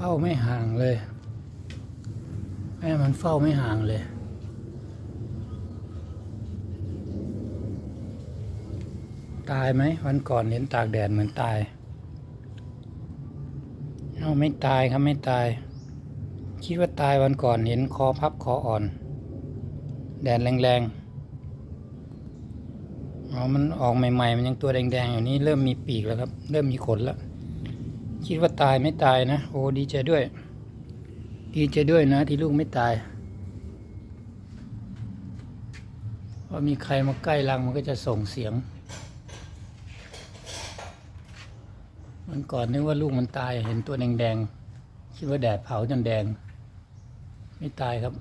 เฝ้าไม่ห่างเลย แม่มันเฝ้าไม่ห่างเลย ตายไหมวันก่อนเห็นตากแดดเหมือนตายเอาไม่ตายครับไม่ตาย คิดว่าตายวันก่อนเห็นคอพับคออ่อน แดดแรงๆอ๋อมันออกใหม่ๆ มันยังตัวแดงๆอยู่นี้เริ่มมีปีกแล้วครับ เริ่มมีขนแล้ว คิดว่าตายไม่ตายนะ โอ้ดีใจด้วย ดีใจด้วยนะ ที่ลูกไม่ตายพอมีใครมาใกล้รังมันก็จะส่งเสียง มันก่อนนึกว่าลูกมันตายเห็นตัวแดงๆคิดว่าแดดเผาจนแดง ไม่ตายครับ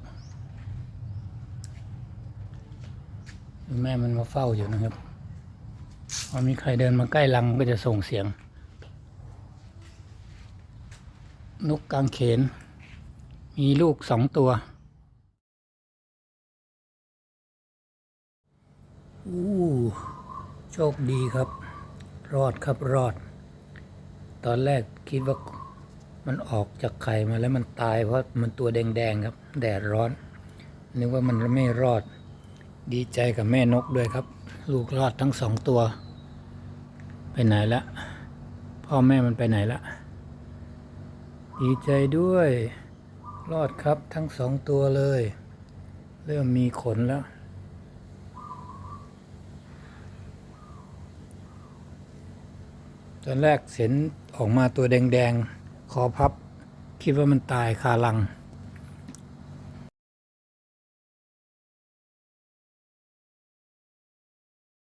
แม่มันมาเฝ้าอยู่นะครับ พอมีใครเดินมาใกล้รังมันก็จะส่งเสียง นกกางเขน มีลูกสองตัวอู้โชคดีครับ รอดครับรอด ตอนแรกคิดว่ามันออกจากไข่มาแล้วมันตายเพราะมันตัวแดงๆครับ แดดร้อน นึกว่ามันไม่รอด ดีใจกับแม่นกด้วยครับ ลูกรอดทั้งสองตัว ไปไหนละ พ่อแม่มันไปไหนละ ดีใจด้วย รอดครับทั้งสองตัวเลย เริ่มมีขนแล้ว ตอนแรกเห็นออกมาตัวแดงๆ คอพับ คิดว่ามันตายคาลัง